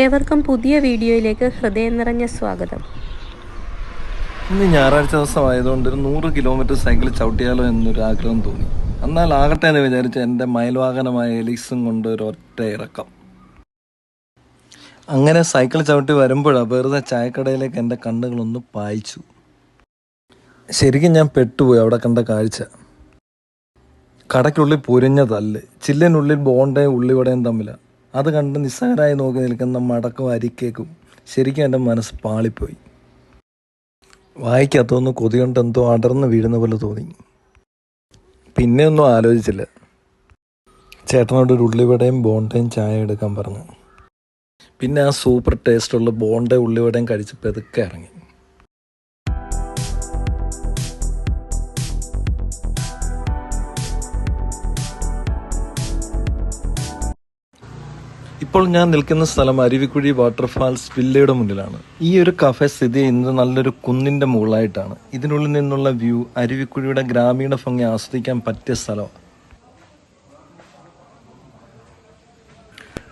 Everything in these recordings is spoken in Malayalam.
ഏവർക്കും പുതിയ വീഡിയോയിലേക്ക് ഹൃദയം നിറഞ്ഞ സ്വാഗതം. ഇന്ന് ഞായറാഴ്ച ദിവസം ആയതുകൊണ്ട് ഒരു നൂറ് കിലോമീറ്റർ സൈക്കിൾ ചവിട്ടിയാലോ എന്നൊരു ആഗ്രഹം തോന്നി. എന്നാൽ ആകട്ടെ എന്ന് വിചാരിച്ച് എന്റെ മയൽവാഹനമായ എലിക്സും കൊണ്ട് ഒരു ഒറ്റ ഇറക്കം. അങ്ങനെ സൈക്കിൾ ചവിട്ടി വരുമ്പോഴാണ് വെറുതെ ചായക്കടയിലേക്ക് എന്റെ കണ്ണുകളൊന്ന് പായിച്ചു. ശരിക്കും ഞാൻ പെട്ടുപോയി അവിടെ കണ്ട കാഴ്ച. കടയ്ക്കുള്ളിൽ പൊരിഞ്ഞ തല്ല് ചില്ലിനുള്ളിൽ ബോണ്ടയും ഉള്ളിവടയും തമ്മിലാണ് അത് കണ്ട് നിസ്സാരമായി നോക്കി നിൽക്കുന്ന മടക്കം അരിക്കേക്കും ശരിക്കും എന്റെ മനസ്സ് പാളിപ്പോയി. വായിക്കകത്തൊന്ന് കൊതികൊണ്ട് എന്തോ അടർന്ന് വീഴുന്ന പോലെ തോന്നി. പിന്നെ ഒന്നും ആലോചിച്ചില്ല. ചേട്ടനോട് ഒരു ഉള്ളിവടയും ബോണ്ടയും ചായ എടുക്കാൻ പറഞ്ഞു. പിന്നെ ആ സൂപ്പർ ടേസ്റ്റുള്ള ബോണ്ട ഉള്ളിവടയും കഴിച്ച് പെതുക്കെ ഇറങ്ങി. ഇപ്പോൾ ഞാൻ നിൽക്കുന്ന സ്ഥലം അരുവിക്കുഴി വാട്ടർഫാൾസ് വില്ലയുടെ മുന്നിലാണ്. ഈ ഒരു കഫേ സ്ഥിതി ചെയ്യുന്നത് നല്ലൊരു കുന്നിന്റെ മുകളായിട്ടാണ് ഇതിനുള്ളിൽ നിന്നുള്ള വ്യൂ അരുവിക്കുഴിയുടെ ഗ്രാമീണ ഭംഗി ആസ്വദിക്കാൻ പറ്റിയ സ്ഥലമാണ്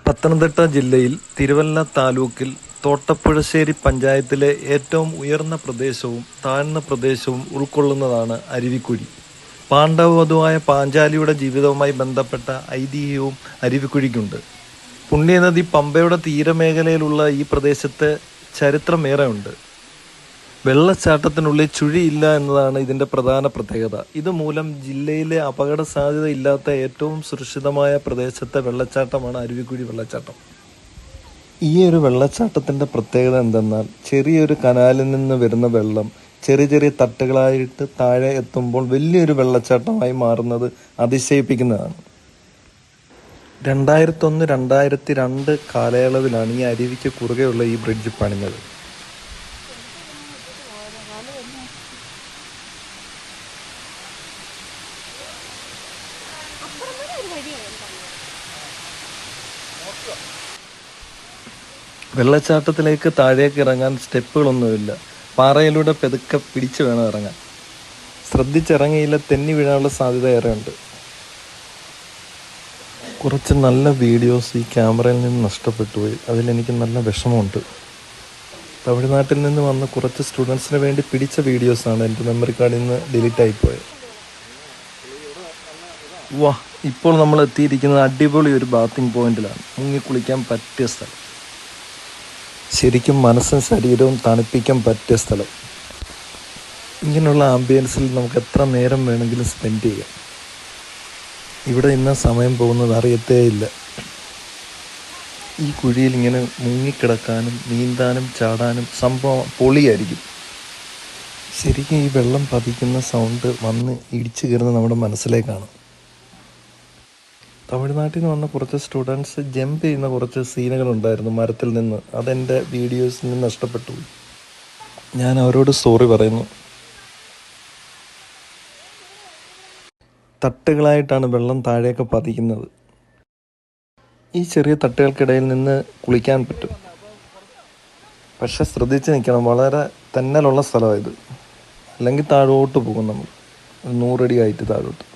പത്തനംതിട്ട ജില്ലയിൽ തിരുവല്ല താലൂക്കിൽ തോട്ടപ്പുഴശ്ശേരി പഞ്ചായത്തിലെ ഏറ്റവും ഉയർന്ന പ്രദേശവും താഴ്ന്ന പ്രദേശവും ഉൾക്കൊള്ളുന്നതാണ് അരുവിക്കുഴി. പാണ്ഡവധുവായ പാഞ്ചാലിയുടെ ജീവിതവുമായി ബന്ധപ്പെട്ട ഐതിഹ്യവും അരുവിക്കുഴിക്കുണ്ട്. പുണ്യനദി പമ്പയുടെ തീരമേഖലയിലുള്ള ഈ പ്രദേശത്ത് ചരിത്രമേറെ ഉണ്ട് വെള്ളച്ചാട്ടത്തിനുള്ളിൽ ചുഴിയില്ല എന്നതാണ് ഇതിന്റെ പ്രധാന പ്രത്യേകത. ഇതുമൂലം ജില്ലയിലെ അപകട സാധ്യത ഇല്ലാത്ത ഏറ്റവും സുരക്ഷിതമായ പ്രദേശത്തെ വെള്ളച്ചാട്ടമാണ് അരുവിക്കുഴി വെള്ളച്ചാട്ടം. ഈ ഒരു വെള്ളച്ചാട്ടത്തിന്റെ പ്രത്യേകത എന്തെന്നാൽ ചെറിയൊരു കനാലിൽ നിന്ന് വരുന്ന വെള്ളം ചെറിയ ചെറിയ തട്ടുകളായിട്ട് താഴെ എത്തുമ്പോൾ വലിയൊരു വെള്ളച്ചാട്ടമായി മാറുന്നത് അതിശയിപ്പിക്കുന്നതാണ്. രണ്ടായിരത്തി ഒന്ന് രണ്ടായിരത്തി രണ്ട് കാലയളവിലാണ് ഈ അരുവിക്ക് കുറുകെയുള്ള ഈ ബ്രിഡ്ജ് പണിഞ്ഞത്. വെള്ളച്ചാട്ടത്തിലേക്ക് താഴേക്ക് ഇറങ്ങാൻ സ്റ്റെപ്പുകളൊന്നുമില്ല. പാറയിലൂടെ പെതുക്കെ പിടിച്ചു വേണം ഇറങ്ങാൻ. ശ്രദ്ധിച്ചിറങ്ങിയില്ല തെന്നി വീഴാനുള്ള സാധ്യത ഏറെയുണ്ട്. കുറച്ച് നല്ല വീഡിയോസ് ഈ ക്യാമറയിൽ നിന്ന് നഷ്ടപ്പെട്ടു പോയി അതിലെനിക്ക് നല്ല വിഷമമുണ്ട്. തമിഴ്നാട്ടിൽ നിന്ന് വന്ന കുറച്ച് സ്റ്റുഡൻസിന് വേണ്ടി പിടിച്ച വീഡിയോസാണ് എന്റെ മെമ്മറി കാർഡിൽ നിന്ന് ഡിലീറ്റ് ആയിപ്പോയത്. വാ ഇപ്പോൾ നമ്മൾ എത്തിയിരിക്കുന്നത് അടിപൊളി ഒരു ബാത്തിങ് പോയിന്റിലാണ് മുങ്ങി കുളിക്കാൻ പറ്റിയ സ്ഥലം. ശരിക്കും മനസ്സും ശരീരവും തണുപ്പിക്കാൻ പറ്റിയ സ്ഥലം. ഇങ്ങനെയുള്ള ആംബിയൻസിൽ നമുക്ക് എത്ര നേരം വേണമെങ്കിലും സ്പെൻഡ് ചെയ്യാം. ഇവിടെ ഇന്ന സമയം പോകുന്നത് അറിയത്തേയില്ല ഈ കുഴിയിൽ ഇങ്ങനെ മുങ്ങിക്കിടക്കാനും നീന്താനും ചാടാനും സംഭവം പൊളിയായിരിക്കും. ശരിക്കും ഈ വെള്ളം പതിക്കുന്ന സൗണ്ട് വന്ന് ഇടിച്ചു കയറുന്നത് നമ്മുടെ മനസ്സിലേക്കാണ്. തമിഴ്നാട്ടിൽ നിന്ന് വന്ന കുറച്ച് സ്റ്റുഡൻസ് ജമ്പ് ചെയ്യുന്ന കുറച്ച് സീനുകൾ ഉണ്ടായിരുന്നു മരത്തിൽ നിന്ന്. അതെന്റെ നിന്ന് നഷ്ടപ്പെട്ടു. ഞാൻ അവരോട് സോറി പറയുന്നു. തട്ടുകളായിട്ടാണ് വെള്ളം താഴേക്ക് പതിക്കുന്നത്. ഈ ചെറിയ തട്ടുകൾക്കിടയിൽ നിന്ന് കുളിക്കാൻ പറ്റും. പക്ഷെ ശ്രദ്ധിച്ച് നിൽക്കണം. വളരെ തന്നലുള്ള സ്ഥലമാണ് ഇത്. അല്ലെങ്കിൽ താഴോട്ട് പോകും നമ്മൾ. നൂറടി ആയിട്ട് താഴോട്ട്.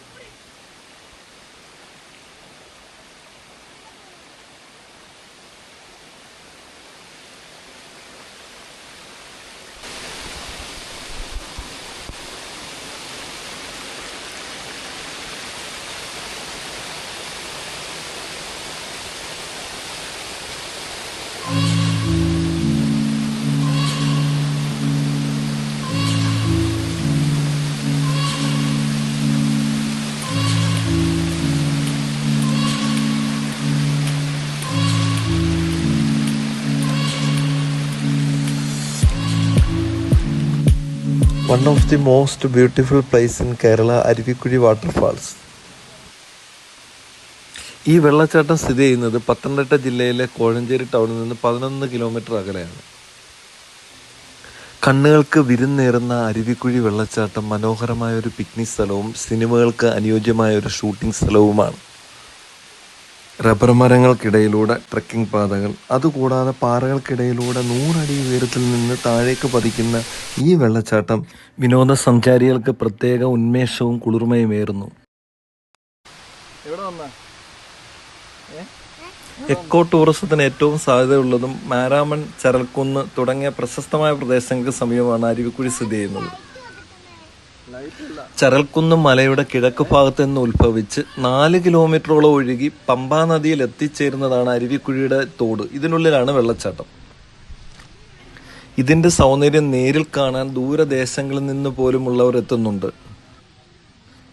One of the most beautiful place in Kerala Aruvikkuzhi waterfalls ഈ വെള്ളച്ചാട്ടം സ്ഥിതി ചെയ്യുന്നത് പത്തനംതിട്ട ജില്ലയിലെ കോഴഞ്ചേരി ടൗണിൽ നിന്ന് പതിനൊന്ന് കിലോമീറ്റർ അകലെയാണ്. കണ്ണുകൾക്ക് വിരുന്നേറുന്ന അരുവിക്കുഴി വെള്ളച്ചാട്ടം മനോഹരമായ ഒരു പിക്നിക് സ്ഥലവും സിനിമകൾക്ക് അനുയോജ്യമായ ഒരു ഷൂട്ടിംഗ് സ്ഥലവുമാണ്. റബ്ബർ മരങ്ങൾക്കിടയിലൂടെ ട്രക്കിംഗ് പാതകൾ അതുകൂടാതെ പാറകൾക്കിടയിലൂടെ നൂറടി ഉയരത്തിൽ നിന്ന് താഴേക്ക് പതിക്കുന്ന ഈ വെള്ളച്ചാട്ടം വിനോദസഞ്ചാരികൾക്ക് പ്രത്യേക ഉന്മേഷവും കുളിർമയും ഏറുന്നു. എവിടെ വന്ന? എക്കോ ടൂറിസത്തിന് ഏറ്റവും സാധ്യതയുള്ളതും മാരാമൺ ചരൽക്കുന്ന് തുടങ്ങിയ പ്രശസ്തമായ പ്രദേശങ്ങൾക്ക് സമീപമാണ് അരുവിക്കുഴി സ്ഥിതി ചെയ്യുന്നത്. ചരൽക്കുന്ന് മലയുടെ കിഴക്ക് ഭാഗത്ത് നിന്ന് ഉത്ഭവിച്ച് നാല് കിലോമീറ്ററോളം ഒഴുകി പമ്പാ നദിയിൽ എത്തിച്ചേരുന്നതാണ് അരുവിക്കുഴിയുടെ തോട്. ഇതിനുള്ളിലാണ് വെള്ളച്ചാട്ടം. ഇതിന്റെ സൗന്ദര്യം നേരിൽ കാണാൻ ദൂരദേശങ്ങളിൽ നിന്ന് പോലുമുള്ളവർ എത്തുന്നുണ്ട്.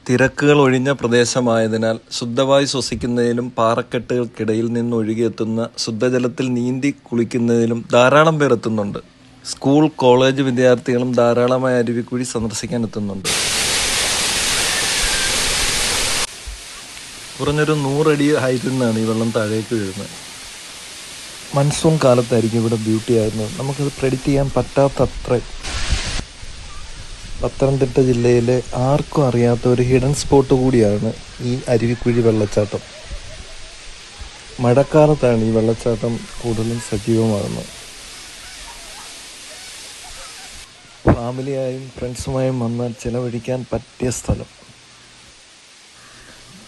തിരക്കുകൾ ഒഴിഞ്ഞ പ്രദേശമായതിനാൽ ശുദ്ധവായു ശ്വസിക്കുന്നതിലും പാറക്കെട്ടുകൾക്കിടയിൽ നിന്ന് ഒഴുകിയെത്തുന്ന ശുദ്ധജലത്തിൽ നീന്തി കുളിക്കുന്നതിലും ധാരാളം പേർ എത്തുന്നുണ്ട്. സ്കൂൾ കോളേജ് വിദ്യാർത്ഥികളും ധാരാളമായി അരുവിക്കുഴി സന്ദർശിക്കാൻ എത്തുന്നുണ്ട്. കുറഞ്ഞൊരു നൂറടി ഹൈറ്റിൽ നിന്നാണ് ഈ വെള്ളം താഴേക്ക് വീഴുന്നത്. മൺസൂൺ കാലത്തായിരിക്കും ഇവിടെ ബ്യൂട്ടി ആയിരുന്നത് നമുക്കത് പ്രെഡിക്റ്റ് ചെയ്യാൻ പറ്റാത്തത്ര. പത്തനംതിട്ട ജില്ലയിലെ ആർക്കും അറിയാത്ത ഒരു ഹിഡൻ സ്പോട്ട് കൂടിയാണ് ഈ അരുവിക്കുഴി വെള്ളച്ചാട്ടം. മഴക്കാലത്താണ് ഈ വെള്ളച്ചാട്ടം കൂടുതലും സജീവമാകുന്നത്. ഫാമിലിയായും ഫ്രണ്ട്സുമായും വന്നാൽ ചിലവഴിക്കാൻ പറ്റിയ സ്ഥലം.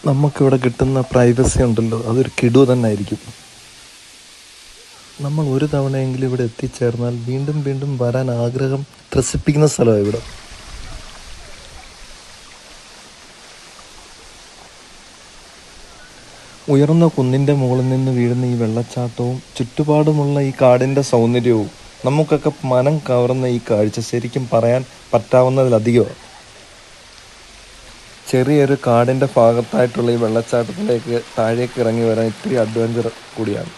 നമുക്കിവിടെ കിട്ടുന്ന പ്രൈവസി ഉണ്ടല്ലോ അതൊരു കിടു തന്നെ ആയിരിക്കും നമ്മൾ ഒരു തവണയെങ്കിലും ഇവിടെ എത്തിച്ചേർന്നാൽ വീണ്ടും വീണ്ടും വരാൻ ആഗ്രഹം ത്രസിപ്പിക്കുന്ന സ്ഥലമാണ് ഇവിടെ. ഉയർന്ന കുന്നിന്റെ മുകളിൽ നിന്ന് വീഴുന്ന ഈ വെള്ളച്ചാട്ടവും ചുറ്റുപാടുമുള്ള ഈ കാടിന്റെ സൗന്ദര്യവും നമുക്കൊക്കെ മനം കവർന്ന ഈ കാഴ്ച ശരിക്കും പറയാൻ പറ്റാവുന്നതിലധികമാണ് ചെറിയൊരു കാടിന്റെ ഭാഗത്തായിട്ടുള്ള ഈ വെള്ളച്ചാട്ടത്തിലേക്ക് താഴേക്ക് ഇറങ്ങി വരാൻ ഇത്തിരി അഡ്വഞ്ചർ കൂടിയാണ്.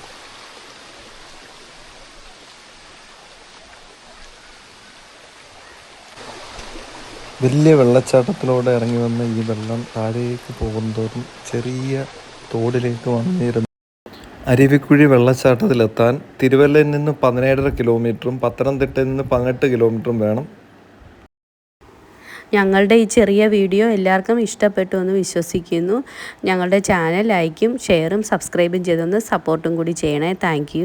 വലിയ വെള്ളച്ചാട്ടത്തിലൂടെ ഇറങ്ങി വന്ന ഈ വെള്ളം താഴേക്ക് പോകുന്തോറും ചെറിയ തോടിലേക്ക് വന്നിരുന്നു അരുവിക്കുഴി വെള്ളച്ചാട്ടത്തിലെത്താൻ തിരുവല്ലയിൽ നിന്ന് പതിനേഴര കിലോമീറ്ററും പത്തനംതിട്ടയിൽ നിന്ന് പതിനെട്ട് കിലോമീറ്ററും വേണം. ഞങ്ങളുടെ ഈ ചെറിയ വീഡിയോ എല്ലാവർക്കും ഇഷ്ടപ്പെട്ടു എന്ന് വിശ്വസിക്കുന്നു. ഞങ്ങളുടെ ചാനൽ ലൈക്കും ഷെയറും സബ്സ്ക്രൈബും ചെയ്തൊന്ന് സപ്പോർട്ടും കൂടി ചെയ്യണേ. താങ്ക്